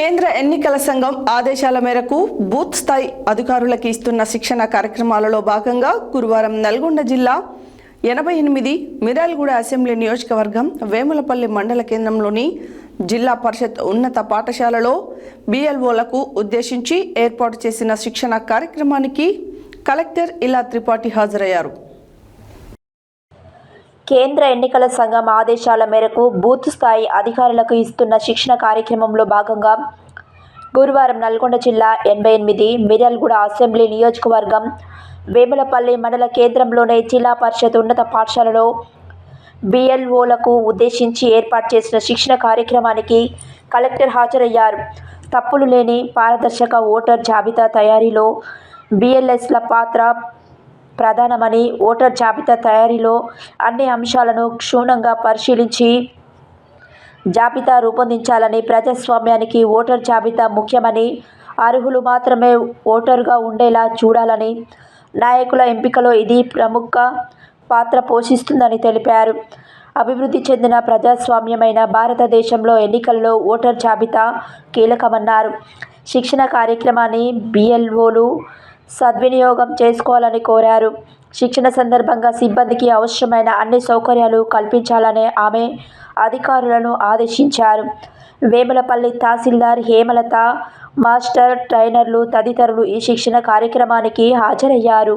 కేంద్ర ఎన్నికల సంఘం ఆదేశాల మేరకు బూత్ స్థాయి అధికారులకు ఇస్తున్న శిక్షణ కార్యక్రమాలలో భాగంగా గురువారం నల్గొండ జిల్లా ఎనభై ఎనిమిది మిరాల్గూడ అసెంబ్లీ నియోజకవర్గం వేములపల్లి మండల కేంద్రంలోని జిల్లా పరిషత్ ఉన్నత పాఠశాలలో బిఎల్ఓలకు ఉద్దేశించి ఏర్పాటు చేసిన శిక్షణ కార్యక్రమానికి కలెక్టర్ ఇలా త్రిపాఠి హాజరయ్యారు. కేంద్ర ఎన్నికల సంఘం ఆదేశాల మేరకు బూత్ స్థాయి అధికారులకు ఇస్తున్న శిక్షణ కార్యక్రమంలో భాగంగా గురువారం నల్గొండ జిల్లా ఎనభై ఎనిమిది మిర్యాలగూడ అసెంబ్లీ నియోజకవర్గం వేములపల్లి మండల కేంద్రంలోనే జిల్లా పరిషత్ ఉన్నత పాఠశాలలో బిఎల్ఓలకు ఉద్దేశించి ఏర్పాటు చేసిన శిక్షణ కార్యక్రమానికి కలెక్టర్ హాజరయ్యారు. తప్పులు లేని పారదర్శక ఓటర్ జాబితా తయారీలో బిఎల్ఎస్ల పాత్ర ప్రధానమని ఓటర్ జాబితా తయారీలో అన్ని అంశాలను క్షుణ్ణంగా పరిశీలించి జాబితా రూపొందించాలని ప్రజాస్వామ్యానికి ఓటర్ జాబితా ముఖ్యమని అర్హులు మాత్రమే ఓటరుగా ఉండేలా చూడాలని నాయకుల ఎంపికలో ఇది ప్రముఖ పాత్ర పోషిస్తుందని తెలిపారు. అభివృద్ధి చెందిన ప్రజాస్వామ్యమైన భారతదేశంలో ఎన్నికల్లో ఓటర్ జాబితా కీలకమన్నారు. శిక్షణ కార్యక్రమాన్ని బిఎల్ఓలు సద్వినియోగం చేసుకోవాలని కోరారు. శిక్షణ సందర్భంగా సిబ్బందికి అవసరమైన అన్ని సౌకర్యాలు కల్పించాలని ఆమె అధికారులను ఆదేశించారు. వేములపల్లి తహసీల్దార్ హేమలత మాస్టర్ ట్రైనర్లు తదితరులు ఈ శిక్షణ కార్యక్రమానికి హాజరయ్యారు.